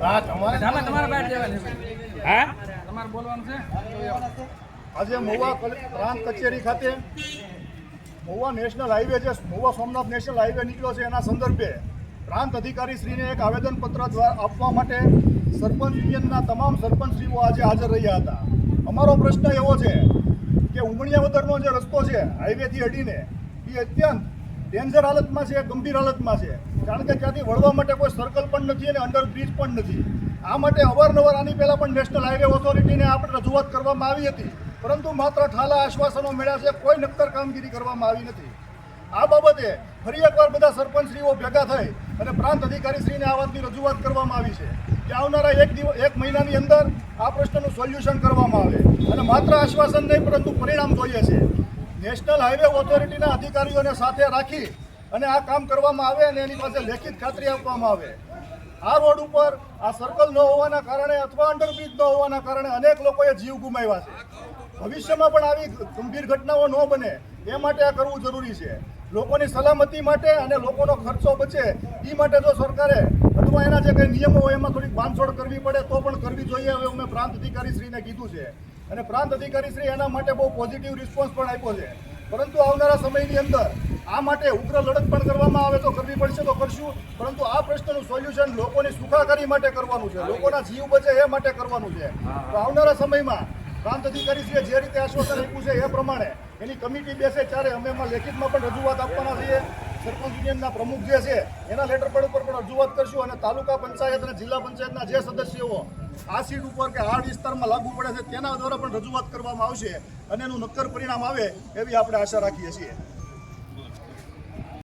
હા તમારે તમારે બહાર જવાનું હા? તમારે બોલવાનું છે? આજે મોવા પ્રાંત કચેરી ખાતે મોવા નેશનલ હાઈવે જે મોવા સોમનાથ નેશનલ હાઈવે નીકળ્યો છે એના સંદર્ભે પ્રાંત અધિકારી શ્રીને એક આવેદનપત્ર દ્વારા આપવા માટે સરપંચ યુનિયનના તમામ સરપંચશ્રીઓ આજે હાજર રહ્યા હતા. અમારો પ્રશ્ન એવો છે કે ઉમણિયાવદરનો જે રસ્તો છે હાઈવેથી અડીને એ અત્યંત ડેન્જર હાલતમાં છે, ગંભીર હાલતમાં છે. કારણ કે ત્યાંથી વળવા માટે કોઈ સર્કલ પણ નથી અને અંડર બ્રિજ પણ નથી. આ માટે અવારનવાર આની પહેલાં પણ નેશનલ હાઈવે ઓથોરિટીને આપણે રજૂઆત કરવામાં આવી હતી. પરંતુ માત્ર ઠાલા આશ્વાસનો મળ્યા છે, કોઈ નક્કર કામગીરી કરવામાં આવી નથી. આ બાબતે ફરી એકવાર બધા સરપંચશ્રીઓ ભેગા થઈ અને પ્રાંત અધિકારીશ્રીને આ વાતની રજૂઆત કરવામાં આવી છે કે આવનારા એક દિવસ, એક મહિનાની અંદર આ પ્રશ્નનું સોલ્યુશન કરવામાં આવે. અને માત્ર આશ્વાસન નહીં, પરંતુ પરિણામ જોઈએ છે. નેશનલ હાઈવે ઓથોરિટીના અધિકારીઓને સાથે રાખી અને આ કામ કરવામાં આવે અને એની પાસે લેખિત ખાતરી આપવામાં આવે. આ રોડ ઉપર આ સર્કલ ન હોવાના કારણે અથવા અંડરબ્રિજ ન હોવાના કારણે અનેક લોકોએ જીવ ગુમાવ્યા છે. ભવિષ્યમાં પણ આવી ગંભીર ઘટનાઓ ન બને એ માટે આ કરવું જરૂરી છે. લોકોની સલામતી માટે અને લોકોનો ખર્ચો બચે એ માટે જો સરકારે અથવા એના જે કંઈ નિયમો હોય એમાં થોડીક બાંધછોડ કરવી પડે તો પણ કરવી જોઈએ. હવે અમે પ્રાંત અધિકારીશ્રીને કીધું છે. અને પ્રાંત અધિકારીશ્રી એના માટે બહુ પોઝિટિવ રિસ્પોન્સ પણ આપ્યો છે. પરંતુ આવનારા સમયની અંદર આ માટે ઉગ્ર લડત પણ કરવામાં આવે તો કરવી પડશે તો કરશું. પરંતુ આ પ્રશ્નનું સોલ્યુશન લોકોની સુખાકારી માટે કરવાનું છે. લોકોના જીવ બચે એ માટે કરવાનું છે. તો આવનારા સમયમાં પ્રાંત અધિકારીશ્રીએ જે રીતે આશ્વાસન આપ્યું છે એ પ્રમાણે એની કમિટી બેસે ત્યારે અમે એમાં લેખિતમાં પણ રજૂઆત આપવાના છીએ. સરપંચ યુનિયનના પ્રમુખ જે છે, એના લેટર પેડ ઉપર પણ રજૂઆત કરશું અને તાલુકા પંચાયત અને જિલ્લા પંચાયતના જે સદસ્યો આ સીટ ઉપર કે આ વિસ્તારમાં લાગુ પડે છે, તેના દ્વારા પણ રજૂઆત કરવામાં આવશે અને એનું નક્કર પરિણામ આવે એવી આપણે આશા રાખીએ છીએ.